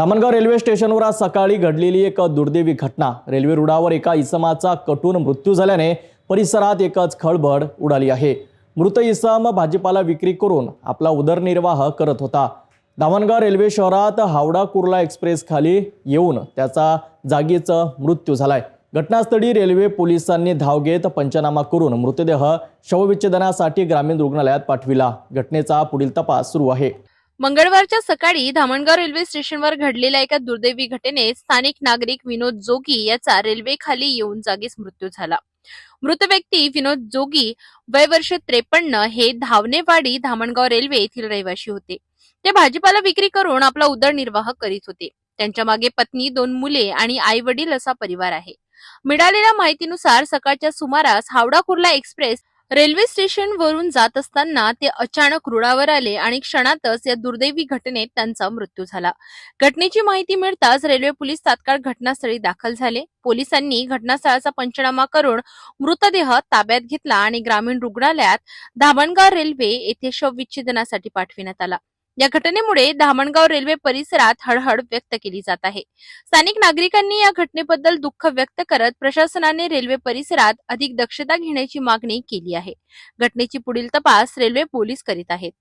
Dhamangaon railway स्टेशनवर आज सकाळी घडलेली एक दुर्दैवी घटना. रेल्वे रुळावर एका इसमाचा कटून मृत्यू झाल्याने परिसरात एकच खळबळ उडाली आहे. मृत इसम भाजीपाला विक्री करून आपला उदरनिर्वाह करत होता. धामणगाव रेल्वे शहरात हावडा कुर्ला एक्सप्रेस खाली येऊन त्याचा जागीच मृत्यू झालाय. घटनास्थळी रेल्वे पोलिसांनी धाव घेत पंचनामा करून मृतदेह शवविच्छेदनासाठी ग्रामीण रुग्णालयात पाठविला. घटनेचा पुढील तपास सुरू आहे. मंगळवारच्या सकाळी धामणगाव रेल्वे स्टेशनवर घडलेल्या एका दुर्दैवी घटनेत स्थानिक नागरिक विनोद जोगी याचा रेल्वेखाली येऊन जागीच मृत्यू झाला. मृत व्यक्ती विनोद जोगी वय वर्ष त्रेपन्न हे धावणेवाडी धामणगाव रेल्वे येथील रहिवाशी होते. ते भाजीपाला विक्री करून आपला उदरनिर्वाह करीत होते. त्यांच्या मागे पत्नी दोन मुले आणि आई वडील असा परिवार आहे. मिळालेल्या माहितीनुसार सकाळच्या सुमारास Howrah Kurla express railway station वरून जात असताना ते अचानक रुळावर आले आणि क्षणातच या दुर्दैवी घटनेत त्यांचा मृत्यू झाला. घटनेची माहिती मिळताच रेल्वे पोलीस तात्काळ घटनास्थळी दाखल झाले. पोलिसांनी घटनास्थळाचा पंचनामा करून मृतदेह ताब्यात घेतला आणि ग्रामीण रुग्णालयात धामणगाव रेल्वे येथे शवविच्छेदनासाठी पाठविण्यात आला. या घटनेमुळे धामणगाव रेल्वे परिसरात हळहळ व्यक्त केली जात आहे. स्थानिक नागरिकांनी या घटनेबद्दल दुःख व्यक्त करत प्रशासनाने रेल्वे परिसरात अधिक दक्षता घेण्याची मागणी केली आहे. घटनेची पुढील तपास रेल्वे पोलीस करीत आहेत.